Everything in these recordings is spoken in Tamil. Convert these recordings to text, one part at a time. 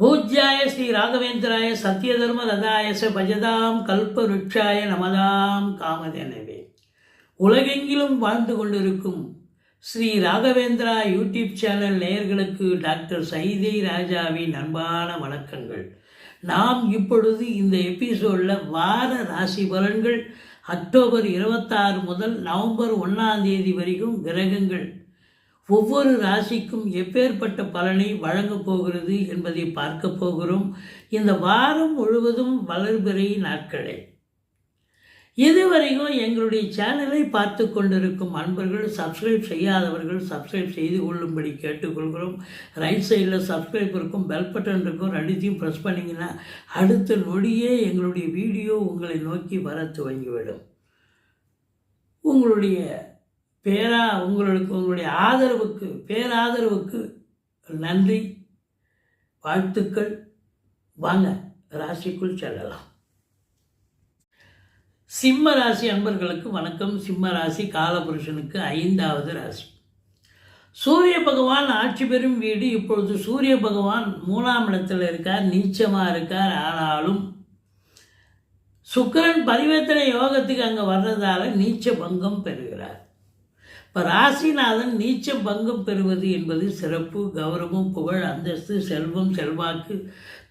பூஜ்யாய ஸ்ரீ ராகவேந்திராய சத்யதர்ம ரதாயச பஜதாம் கல்ப ருட்சாய நமதாம் காமதேனவே. உலகெங்கிலும் வாழ்ந்து கொண்டிருக்கும் ஸ்ரீ ராகவேந்திரா யூடியூப் சேனல் நேயர்களுக்கு டாக்டர் சைதை ராஜாவின் அன்பான வணக்கங்கள். நாம் இப்பொழுது இந்த எபிசோடில் வார ராசி பலன்கள் அக்டோபர் இருபத்தாறு முதல் நவம்பர் ஒன்றாம் தேதி வரைக்கும் கிரகங்கள் ஒவ்வொரு ராசிக்கும் எப்பேற்பட்ட பலனை வழங்கப் போகிறது என்பதை பார்க்க போகிறோம். இந்த வாரம் முழுவதும் வளர்பிறை நாட்களே. இதுவரைக்கும் எங்களுடைய சேனலை பார்த்து கொண்டிருக்கும் அன்பர்கள் சப்ஸ்கிரைப் செய்யாதவர்கள் சப்ஸ்கிரைப் செய்து கொள்ளும்படி கேட்டுக்கொள்கிறோம். ரைட் சைடில் சப்ஸ்கிரைப் இருக்கும் பெல் பட்டன் இருக்கும் ரெண்டுத்தையும் ப்ரெஸ் பண்ணிங்கன்னா அடுத்த நொடியே எங்களுடைய வீடியோ உங்களை நோக்கி வர துவங்கிவிடும். உங்களுடைய பேரா உங்களுக்கு உங்களுடைய ஆதரவுக்கு பேராதரவுக்கு நன்றி வாழ்த்துக்கள். வாங்க ராசிக்குள் செல்லலாம். சிம்ம ராசி அன்பர்களுக்கு வணக்கம். சிம்ம ராசி காலபுருஷனுக்கு ஐந்தாவது ராசி. சூரிய பகவான் ஆட்சி பெறும் வீடு. இப்பொழுது சூரிய பகவான் மூணாம் இடத்தில் இருக்கார். நீச்சமாக இருக்கார். ஆனாலும் சுக்கிரன் பரிவர்த்தனை யோகத்துக்கு அங்கே வர்றதால நீச்ச பங்கம் பெறுகிறார். இப்போ ராசிநாதன் நீச்ச பங்கம் பெறுவது என்பது சிறப்பு கௌரவம் புகழ் அந்தஸ்து செல்வம் செல்வாக்கு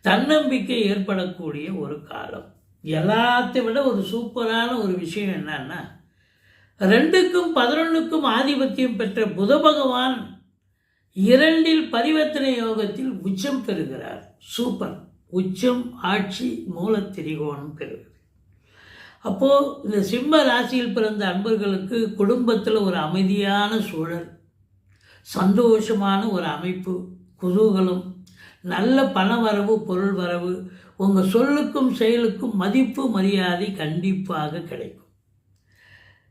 தன்னம்பிக்கை ஏற்படக்கூடிய ஒரு காலம். எல்லாத்தை விட ஒரு சூப்பரான ஒரு விஷயம் என்னன்னா ரெண்டுக்கும் பதினொன்றுக்கும் ஆதிபத்தியம் பெற்ற புத பகவான் இரண்டில் பரிவர்த்தனை யோகத்தில் உச்சம் பெறுகிறார். சூப்பர். உச்சம் ஆட்சி மூல திரிகோணம் அப்போது இந்த சிம்ம ராசியில் பிறந்த அன்பர்களுக்கு குடும்பத்தில் ஒரு அமைதியான சூழல் சந்தோஷமான ஒரு அமைப்பு குதூகலம் நல்ல பண வரவு பொருள் வரவு உங்கள் சொல்லுக்கும் செயலுக்கும் மதிப்பு மரியாதை கண்டிப்பாக கிடைக்கும்.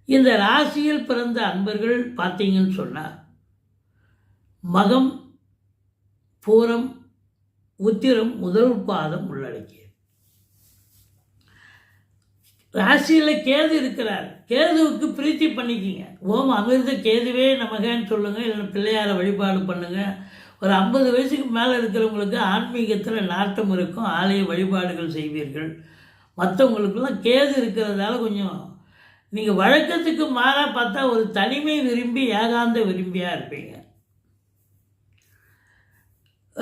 இந்த ராசியில் பிறந்த அன்பர்கள் பார்த்தீங்கன்னு சொன்னால் மகம் பூரம் உத்திரம் முதல் பாதம் உள்ளடக்கி ராசியில் கேது இருக்கிறார். கேதுவுக்கு பிரீத்தி பண்ணிக்கிங்க. ஓம் அமிர்த கேதுவே நமகன்னு சொல்லுங்கள் இல்லைன்னா பிள்ளையாரை வழிபாடு பண்ணுங்கள் ஒரு ஐம்பது வயசுக்கு மேலே இருக்கிறவங்களுக்கு ஆன்மீகத்தில் நாட்டம் இருக்கும் ஆலய வழிபாடுகள் செய்வீர்கள். மற்றவங்களுக்கெல்லாம் கேது இருக்கிறதால கொஞ்சம் நீங்கள் வழக்கத்துக்கு மாறாக பார்த்தா ஒரு தனிமை விரும்பி ஏகாந்த விரும்பியாக இருப்பீங்க.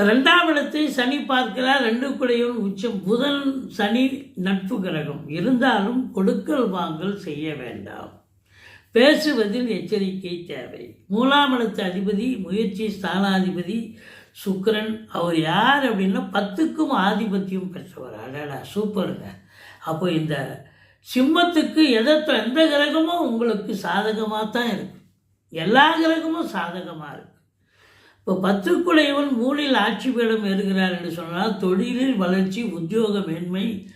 ரெண்டாம் இடத்தை சனி பார்க்கிறார் ரெண்டு குடையும் உச்சம். புதன் சனி நட்பு கிரகம். இருந்தாலும் கொடுக்கல் வாங்கல் செய்ய வேண்டாம். பேசுவதில் எச்சரிக்கை தேவை. மூலாம் இடத்து அதிபதி முயற்சி ஸ்தானாதிபதி சுக்கரன். அவர் யார் அப்படின்னா பத்துக்கும் ஆதிபத்தியம் பெற்றவர். அடடா சூப்பருங்க. அப்போ இந்த சிம்மத்துக்கு எதற்ற எந்த கிரகமும் உங்களுக்கு சாதகமாக தான் இருக்கு. எல்லா கிரகமும் சாதகமாக இருக்குது இப்போ பத்துக்குலைவன் மூலில் ஆட்சி பீடம் ஏறுகிறார் என்று சொன்னால் தொழிலில் வளர்ச்சி உத்தியோக மேன்மை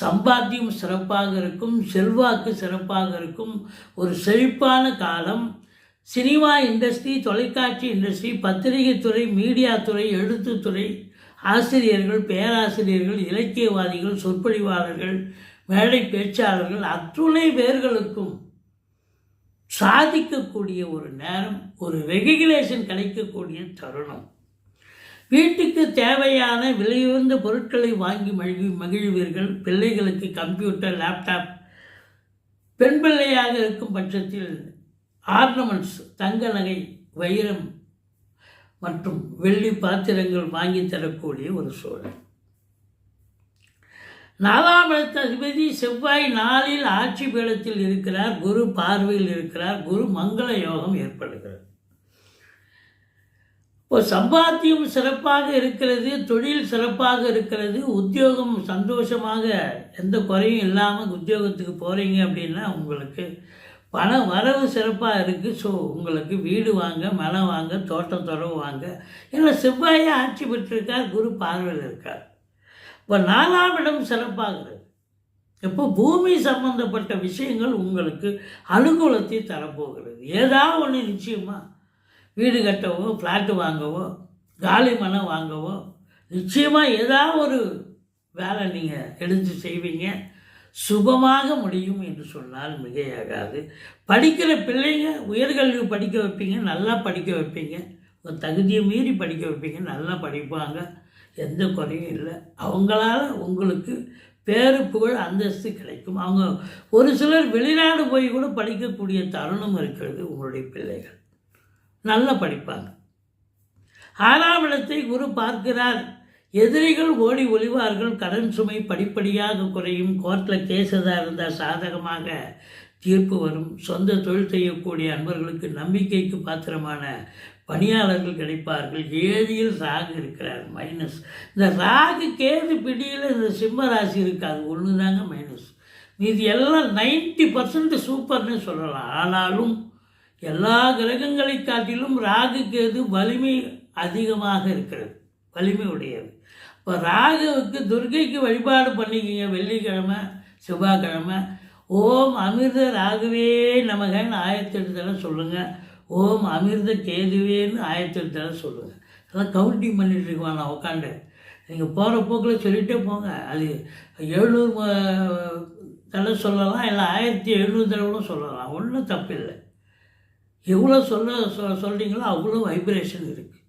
சம்பாத்தியம் சிறப்பாக இருக்கும் செல்வாக்கு சிறப்பாக இருக்கும் ஒரு செழிப்பான காலம். சினிமா இண்டஸ்ட்ரி தொலைக்காட்சி இண்டஸ்ட்ரி பத்திரிகை துறை மீடியா துறை எழுத்துத்துறை ஆசிரியர்கள் பேராசிரியர்கள் இலக்கியவாதிகள் சொற்பொழிவாளர்கள் மேடை பேச்சாளர்கள் அத்துணை பேர்களுக்கும் சாதிக்கக்கூடிய ஒரு நேரம் ஒரு ரெகுலேஷன் கிடைக்கக்கூடிய தருணம். வீட்டுக்கு தேவையான விலையுயர்ந்த பொருட்களை வாங்கி மகிழ் மகிழ்வீர்கள். பிள்ளைகளுக்கு கம்ப்யூட்டர் லேப்டாப் பெண் பிள்ளையாக இருக்கும் பட்சத்தில் ஆர்னமெண்ட்ஸ் தங்க நகை வைரம் மற்றும் வெள்ளி பாத்திரங்கள் வாங்கி தரக்கூடிய ஒரு சூழல். நாலாம் அதிபதி செவ்வாய் நாளில் ஆட்சி பீடத்தில் இருக்கிறார். குரு பார்வையில் இருக்கிறார். குரு மங்கள யோகம் ஏற்படுகிறது. இப்போ சம்பாத்தியம் சிறப்பாக இருக்கிறது தொழில் சிறப்பாக இருக்கிறது உத்தியோகம் சந்தோஷமாக எந்த குறையும் இல்லாமல் உத்தியோகத்துக்கு போகிறீங்க அப்படின்னா உங்களுக்கு பண வரவு சிறப்பாக இருக்குது ஸோ உங்களுக்கு வீடு வாங்க மனம் வாங்க தோட்டம் துறவு வாங்க. ஏன்னா செவ்வாயை ஆட்சி பெற்றிருக்கார் குரு பார்வையில் இருக்கார். இப்போ நாலாம் இடம் சிறப்பாகிறது. இப்போ பூமி சம்பந்தப்பட்ட விஷயங்கள் உங்களுக்கு அனுகூலத்தை தரப்போகிறது. ஏதாவது ஒன்று நிச்சயமாக வீடு கட்டவோ ஃப்ளாட்டு வாங்கவோ காலி மனம் வாங்கவோ நிச்சயமாக ஏதாவது ஒரு வேலை நீங்கள் எடுத்து செய்வீங்க. சுபமாக முடியும் என்று சொன்னால் மிகையாகாது. படிக்கிற பிள்ளைங்க உயர்கல்வி படிக்க வைப்பீங்க நல்லா படிக்க வைப்பீங்க. உங்கள் தகுதியை மீறி படிக்க வைப்பீங்க நல்லா படிப்பாங்க. எந்த குறையும் இல்லை. அவங்களால உங்களுக்கு பேரு புகழ் அந்தஸ்து கிடைக்கும். அவங்க ஒரு சிலர் வெளிநாடு போய் கூட படிக்கக்கூடிய தருணம் இருக்கிறது உங்களுடைய பிள்ளைகள். நல்லா படிப்பாங்க. ஆறாம் இடத்தை குரு பார்க்கிறார். எதிரிகள் ஓடி ஒளிவார்கள். கடன் சுமை படிப்படியாக குறையும். கோர்ட்டில் கேசதாக இருந்தால் சாதகமாக தீர்ப்பு வரும். சொந்த தொழில் செய்யக்கூடிய அன்பர்களுக்கு நம்பிக்கைக்கு பாத்திரமான பணியாளர்கள் கிடைப்பார்கள். ஏதியில் ராகு இருக்கிறார் மைனஸ் இந்த ராகு கேது பிடியில் இந்த சிம்ம ராசி இருக்காது. ஒன்று தாங்க மைனஸ் மீதி எல்லாம் நைன்டி பர்சன்ட் சூப்பர்னு சொல்லலாம். ஆனாலும் எல்லா கிரகங்களை காட்டிலும் ராகு கேது வலிமை அதிகமாக இருக்கிறது. வலிமை உடையது. இப்போ ராகுவுக்கு துர்கைக்கு வழிபாடு பண்ணிக்கிங்க. வெள்ளிக்கிழமை செவ்வாய்க்கிழமை. ஓம் அமிர்த ராகுவே நமகன் ஆயிரத்தி சொல்லுங்கள் ஓம் அமிர்த கேதுவேன்னு ஆயிரத்தி எட்டு தடவை சொல்லுங்கள் அதெல்லாம் கவுண்டிங் பண்ணிட்டு இருக்குவான் நான் உட்காந்து நீங்கள் போகிற போக்கில் சொல்லிகிட்டே போங்க. அது எழுநூறு தடவை சொல்லலாம் இல்லை ஆயிரத்தி எழுநூறு தடவை சொல்லலாம். ஒன்றும் தப்பில்லை. எவ்வளோ சொல்ல சொ சொல்கிறீங்களோ அவ்வளோ வைப்ரேஷன் இருக்குது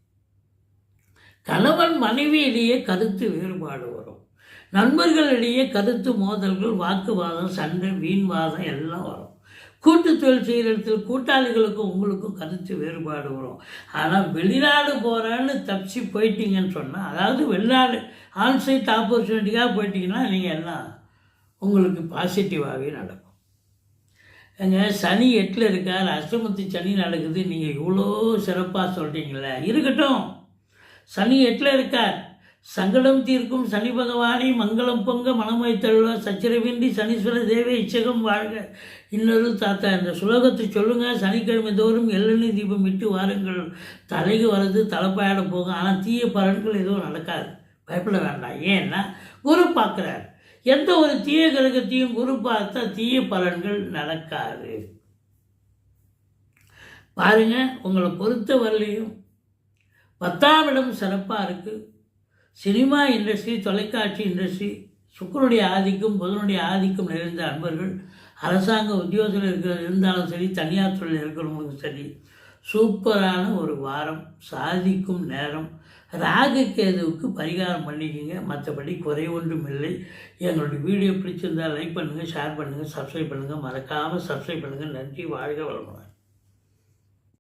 கணவன் மனைவியிலேயே கருத்து வேறுபாடு வரும். நண்பர்களிடையே கருத்து மோதல்கள் வாக்குவாதம் சண்டை வீண்வாதம் எல்லாம் வரும். கூட்டு தொழில் செய்கிற இடத்துல கூட்டாளிகளுக்கும் உங்களுக்கும் கருத்து வேறுபாடு வரும். ஆனால் வெளிநாடு போகிறேன்னு தப்பிச்சு போயிட்டீங்கன்னு சொன்னால் அதாவது வெளிநாடு ஆன்சைட் ஆப்பர்ச்சுனிட்டிக்காக போயிட்டீங்கன்னா நீங்கள் என்ன? உங்களுக்கு பாசிட்டிவாகவே நடக்கும். எங்க சனி எட்டில் இருக்கார் அஷ்டமத்து சனி நடக்குது நீங்கள் இவ்வளோ சிறப்பாக சொல்கிறீங்களே இருக்கட்டும். சனி எட்டில் இருக்கார். சங்கடம் தீர்க்கும் சனி பகவானை மங்களம் பொங்க மனமை தழுவ சச்சரவின்றி சனீஸ்வர தேவ இச்சகம் வாழ்க. இன்னொரு தாத்தா இந்த சுலோகத்தை சொல்லுங்கள் சனிக்கிழமை தோறும் எள்ளெண்ணெய் தீபம் விட்டு வாருங்கள். தலைக்கு வர்றது தலைப்பாயிட போகும். ஆனால் தீய பலன்கள் எதுவும் நடக்காது. பயப்பட வேண்டாம். ஏன்னா குரு பார்க்குறார். எந்த ஒரு தீய கிரகத்தையும் குரு பார்த்தா தீய பலன்கள் நடக்காது. பாருங்க உங்களை பொறுத்த வரலையும் பத்தாம் இடம் சிறப்பாக இருக்குது சினிமா இண்டஸ்ட்ரி தொலைக்காட்சி இண்டஸ்ட்ரி சுக்கரனுடைய ஆதிக்கம் புதனுடைய ஆதிக்கம் நிறைந்த அன்பர்கள் அரசாங்க உத்தியோகத்தில் இருக்கிற இருந்தாலும் சரி தனியார் துறையில் இருக்கிறவங்களுக்கும் சரி சூப்பரான ஒரு வாரம். சாதிக்கும் நேரம். ராகு கேதுவுக்கு பரிகாரம் பண்ணிக்கோங்க. மற்றபடி குறை ஒன்றும் இல்லை. எங்களுடைய வீடியோ பிடிச்சிருந்தால் லைக் பண்ணுங்கள் ஷேர் பண்ணுங்கள் சப்ஸ்கிரைப் பண்ணுங்கள் மறக்காமல் சப்ஸ்கிரைப் பண்ணுங்கள் நன்றி வாழ்க வளமுடன்.